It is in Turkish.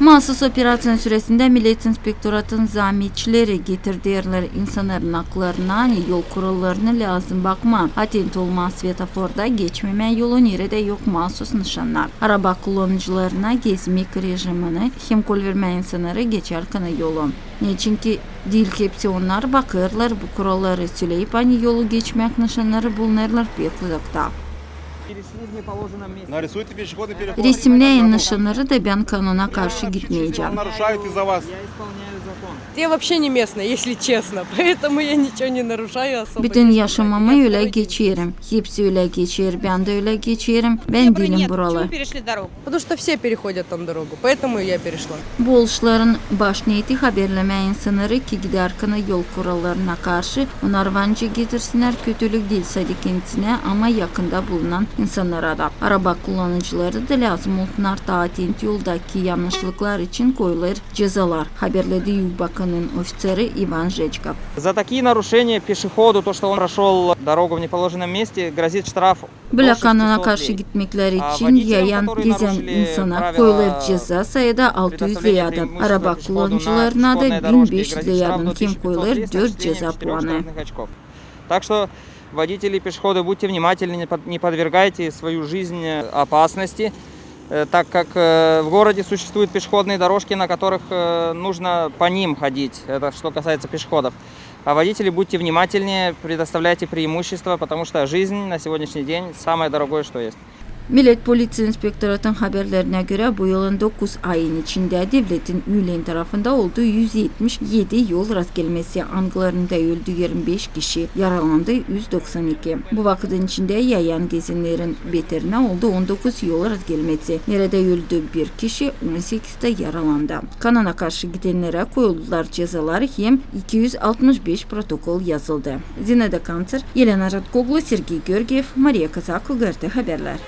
Mahsus operasiyon süresində Millət İnspektoratın zamitçiləri getirdiyiler insanların haqlarına, yəni yol kurallarına lazım bakma. Atent olma svetoforda geçmeme yolu nerede yok mahsus nişanlar. Araba kullanıcılarına gezmek rejimini hem kol verme insanları geçer kana yolu. Çünki dil kepsi onlar bakırlar, bu kuralları söyleyip hani yolu geçmek nişanları bulunurlar pek uzakta. Resimli yayınlaşanları da ben kanuna karşı gitmeyeceğim. Bütün yaşamamı öyle geçiyorum. Hepsi öyle geçiyor. Ben de öyle geçiyorum. Ben değilim buralı. Bu oluşların baş niyeti haberleme insanları ki giderken yol kurallarına karşı onlar vanca getirsinler kötülük değil sadikentine ama yakında bulunan insanlara da. Araba kullanıcıları da lazım olsunlar taatint yoldaki yanlışlıklar için koyulur cezalar. Haberledi Yübakan'ın ofiseri Ivan Жечков. За такие нарушения пешеходу, то, что он прошел дорогу в неположенном месте, грозит штраф до Böyle 600 kanuna karşı рублей. gitmekleri Aa, için водителям, yayan которые gezen нарушили insana правила koyulur ceza sayıda 600 предоставления liradan. преимущества Araba пешеходу на kullanıcılarına da пешеходной дорожке 1500 грозит штраф liradan до kim 1500 koyulur рублей с 4 начислением ceza четырех puanı. штрафных очков. Так что водители пешеходы, будьте внимательны, не под- не подвергайте свою жизнь э, опасности, э, так как э, в городе существуют пешеходные дорожки, на которых нужно по ним ходить. Это что касается пешеходов. А водители, будьте внимательнее, предоставляйте преимущество, потому что жизнь на сегодняшний день самое дорогое, что есть. Millet Polisi İnspektoratın haberlerine göre bu yılın 9 ayın içinde devletin üyelerin tarafında olduğu 177 yol rast gelmesi anglarında öldü 25 kişi, yaralandı 192. Bu vakitin içinde yayan gezinlerin beterine oldu 19 yol rast gelmesi. Nerede öldü bir kişi, 18 de yaralandı. Kanana karşı gidenlere koyuldular cezalar hem 265 protokol yazıldı. Zineda Kanter, Yelena Radkoglu, Sergey Görgev, Maria Kazak, Gerte Haberler.